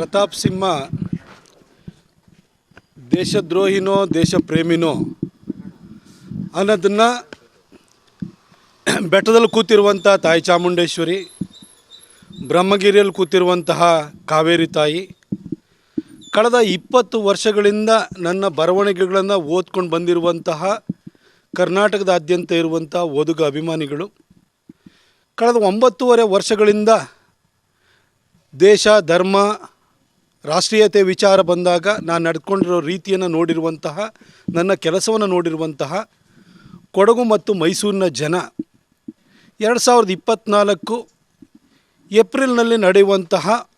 ಪ್ರತಾಪ್ ಸಿಂಹ, ದೇಶದ್ರೋಹಿನೋ ದೇಶ ಪ್ರೇಮಿನೋ ಅನ್ನೋದನ್ನು ಬೆಟ್ಟದಲ್ಲಿ ಕೂತಿರುವಂಥ ತಾಯಿ ಚಾಮುಂಡೇಶ್ವರಿ, ಬ್ರಹ್ಮಗಿರಿಯಲ್ಲಿ ಕೂತಿರುವಂತಹ ಕಾವೇರಿ ತಾಯಿ, ಕಳೆದ ಇಪ್ಪತ್ತು ವರ್ಷಗಳಿಂದ ನನ್ನ ಬರವಣಿಗೆಗಳನ್ನು ಓದ್ಕೊಂಡು ಬಂದಿರುವಂತಹ ಕರ್ನಾಟಕದಾದ್ಯಂತ ಇರುವಂಥ ಓದುಗ ಅಭಿಮಾನಿಗಳು, ಕಳೆದ ಒಂಬತ್ತೂವರೆ ವರ್ಷಗಳಿಂದ ದೇಶ, ಧರ್ಮ ರಾಷ್ಟ್ರೀಯತೆ ವಿಚಾರ ಬಂದಾಗ ನಾನು ನಡ್ಕೊಂಡಿರೋ ರೀತಿಯನ್ನು ನೋಡಿರುವಂತಹ, ನನ್ನ ಕೆಲಸವನ್ನು ನೋಡಿರುವಂತಹ ಕೊಡಗು ಮತ್ತು ಮೈಸೂರಿನ ಜನ ಎರಡು ಸಾವಿರದ ಇಪ್ಪತ್ತ್ನಾಲ್ಕು ಏಪ್ರಿಲ್ನಲ್ಲಿ ನಡೆಯುವಂತಹ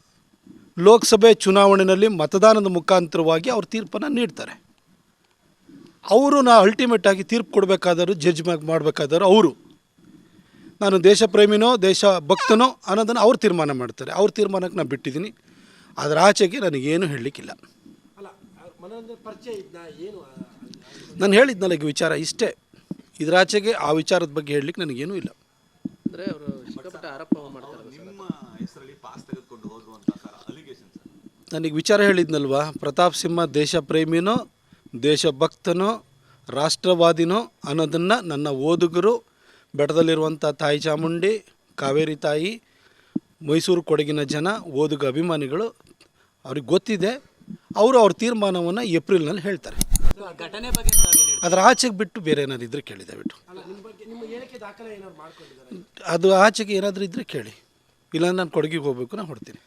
ಲೋಕಸಭೆ ಚುನಾವಣೆಯಲ್ಲಿ ಮತದಾನದ ಮುಖಾಂತರವಾಗಿ ಅವ್ರ ತೀರ್ಪನ್ನು ನೀಡ್ತಾರೆ. ಅವರು ನಾ ಅಲ್ಟಿಮೇಟ್ ಆಗಿ ತೀರ್ಪು ಕೊಡಬೇಕಾದರೂ ಜಡ್ಜ್ ಮಾಡಬೇಕಾದರೂ ಅವರು. ನಾನು ದೇಶ ಪ್ರೇಮಿನೋ, ದೇಶ ಭಕ್ತನೋ ಅನ್ನೋದನ್ನು ಅವ್ರು ತೀರ್ಮಾನ ಮಾಡ್ತಾರೆ. ಅವ್ರ ತೀರ್ಮಾನಕ್ಕೆ ನಾನು ಬಿಟ್ಟಿದ್ದೀನಿ. ಅದರ ಆಚೆಗೆ ನನಗೇನು ಹೇಳಲಿಕ್ಕಿಲ್ಲ. ಅಲ್ಲ ಮನೋರಂಜನೆ ಪರಿಚಯ ಇದ್ನ ಏನು ನಾನು ಹೇಳಿದ್ನಲ್ಲ ಈಗ ವಿಚಾರ ಇಷ್ಟೇ. ಇದರಾಚೆಗೆ ಆ ವಿಚಾರದ ಬಗ್ಗೆ ಹೇಳಲಿಕ್ಕೆ ನನಗೇನೂ ಇಲ್ಲ. ಅಂದ್ರೆ ಅವರು ಸಿಕ್ಕಾಪಟ್ಟೆ ಆರೋಪ ಮಾಡ್ತಾರೆ ನಿಮ್ಮ ಹೆಸರಲ್ಲಿ ಪಾಸ್ ತೆಗೆದುಕೊಂಡು ಹೋದ್ರು ಅಂತ ನನಗೆ ವಿಚಾರ ಹೇಳಿದ್ನಲ್ವಾ? ಪ್ರತಾಪ್ ಸಿಂಹ ದೇಶ ಪ್ರೇಮಿನೋ ದೇಶಭಕ್ತನೋ ರಾಷ್ಟ್ರವಾದಿನೋ ಅನ್ನೋದನ್ನು ನನ್ನ ಓದುಗರು ಬೆಟ್ಟದಲ್ಲಿರುವಂಥ ತಾಯಿ ಚಾಮುಂಡಿ ಕಾವೇರಿ ತಾಯಿ ಮೈಸೂರು ಕೊಡಗಿನ ಜನ ಓದುಗ ಅಭಿಮಾನಿಗಳು ಅವ್ರಿಗೆ ಗೊತ್ತಿದೆ. ಅವರು ಅವ್ರ ತೀರ್ಮಾನವನ್ನು ಏಪ್ರಿಲ್ನಲ್ಲಿ ಹೇಳ್ತಾರೆ. ಘಟನೆ ಬಗ್ಗೆ ಅದರ ಆಚೆಗೆ ಬಿಟ್ಟು ಬೇರೆ ಏನಾದ್ರು ಇದ್ರೆ ಕೇಳಿ ಮಾಡ್ಕೊಂಡಿದ್ದಾರೆ? ಅದು ಆಚೆಗೆ ಏನಾದರೂ ಇದ್ದರೆ ಕೇಳಿ. ಇಲ್ಲಾಂದ್ರೆ ನಾನು ಕೊಡಗಿಗೆ ಹೋಗ್ಬೇಕು ನಾನು ಹೊಡ್ತೀನಿ